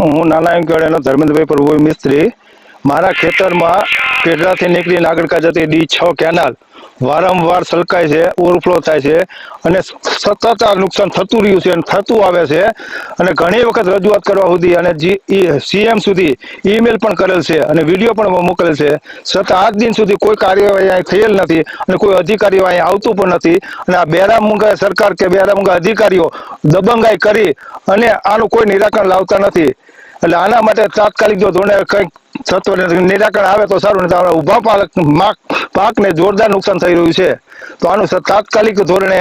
હું નાના અંકેવાડાનો ધર્મેન્દ્રભાઈ પ્રભુ મિસ્ત્રી, મારા ખેતરમાં કેડરાથી નીકળીને આગળ કા જતી ડી છ કેનાલ વારંવાર સલકાય છે ઓવરફ્લો થાય છે અને સતત આ નુકસાન થતું રહ્યું છે અને થતું આવે છે. અને ઘણી વખત રજૂઆત કરવા સુધી અને સીએમ સુધી ઈમેલ પણ કરેલ છે અને વીડિયો પણ મોકલેલ છે. છતાં આજ દિન સુધી કોઈ કાર્યવાહી અહીં થયેલ નથી અને કોઈ અધિકારીઓ અહીં આવતું પણ નથી. અને આ બેરામુંગા સરકાર કે બેરામુંગા અધિકારીઓ દબંગાઈ કરી અને આનું કોઈ નિરાકરણ લાવતા નથી. એટલે આના માટે તાત્કાલિક જો ધોરણે કંઈક સત્વરે નિરાકરણ આવે તો સારું આપણે ઊભા પાક પાકને જોરદાર નુકસાન થઈ રહ્યું છે. તો આનું તાત્કાલિક ધોરણે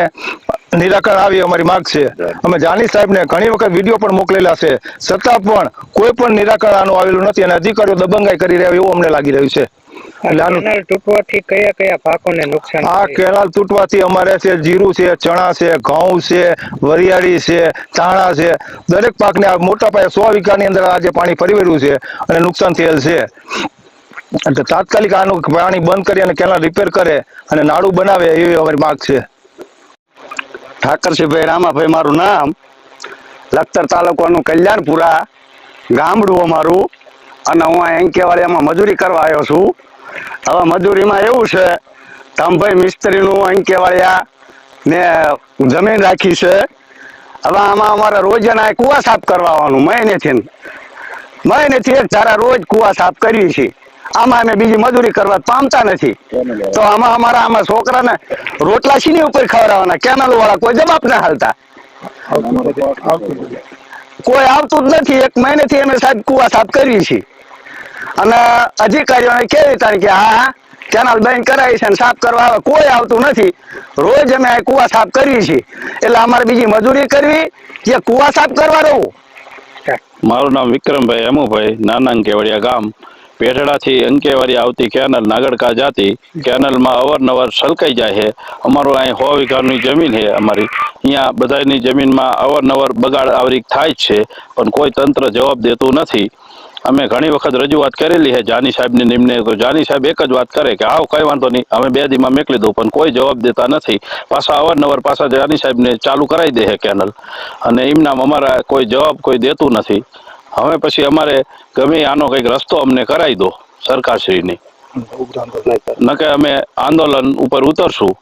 નિરાકરણ આવી અમારી માંગ છે. અમે જાની સાહેબને ઘણી વખત વીડિયો પણ મોકલેલા છે. છતાં પણ કોઈ પણ નિરાકરણ આનું આવેલું નથી અને અધિકારીઓ દબંગાઈ કરી રહ્યા એવું અમને લાગી રહ્યું છે. તૂટવાથી કયા કયા પાકોને નુકસાન આ કેનાલ તૂટવાથી અમારે છે જીરું છે ચણા છે ઘઉં છે વરિયાળી છે ચાણા છે. દરેક પાકને મોટા પાયે સો વીઘાની અંદર આજે પાણી ફરી વળ્યું છે અને નુકસાન થયેલ છે. એટલે તાત્કાલિક આનું પાણી બંધ કરી અને કેનાલ રિપેર કરે અને નાળું બનાવે એવી અમારી માંગ છે. ઠાકરસિંહભાઈ રામાભાઈ મારું નામ. લખતર તાલુકાનું કલ્યાણપુરા ગામડું અમારું. અને હું આ અંકેવાડિયામાં મજૂરી કરવા આવ્યો છું. હવે મજૂરીમાં એવું છે તમભાઈ મિસ્ત્રીનું અંકેવાડિયા ને જમીન રાખી છે. હવે આમાં અમારે રોજના કુવા સાફ કરવાનું મહિનેથી મહિનેથી એક ધારા રોજ કુવા સાફ કરવી છે આમાં અમે બીજી મજૂરી કરવા પામતા નથી. તો આમાં અમારા આમાં છોકરાને રોટલા શીની ઉપર ખવડાવવાના કેનાલ વાળા કોઈ જવાબ ના હાલતા. કોઈ આવતું જ નથી. એક મહિનેથી અમે સાહેબ કુવા સાફ કરીએ છીએ. અને અધિકારીઓને કેવી તારીખ કે હા હા કેનાલ બેન કરાવી છે અને સાફ કરવા આવે. કોઈ આવતું નથી. રોજ અમે આ કુવા સાફ કરીએ છે એટલે અમારે બીજી મજૂરી કરવી કે કુવા સાફ કરવા રહું મારું નામ વિક્રમભાઈ હેમુભાઈ નાના કેવડિયા ગામ. પેઢડાથી અંકેવારી આવતી કેનલ નાગડકા જાતી કેનલમાં અવારનવાર છલકાઈ જાય છે. અમારું અહીં સો વીઘાની જમીન છે અમારી. અહીંયા બધાની જમીનમાં અવારનવાર બગાડ આવરી થાય જ છે, પણ કોઈ તંત્ર જવાબ દેતું નથી. અમે ઘણી વખત રજૂઆત કરેલી છે જાની સાહેબની નિમને. તો જાની સાહેબ એક જ વાત કરે કે આવ કઈ વાંધો નહીં, અમે બે દીમાં મેકલી દઉં, પણ કોઈ જવાબ દેતા નથી. પાછા અવારનવાર પાછા જાની સાહેબને ચાલુ કરાવી દે છે કેનલ. અને એમનામ અમારા કોઈ જવાબ કોઈ દેતું નથી. હવે પછી અમારે ગમે આનો કંઈક રસ્તો અમને કરાવી દો સરકારશ્રીની. નકે અમે આંદોલન ઉપર ઉતરશું.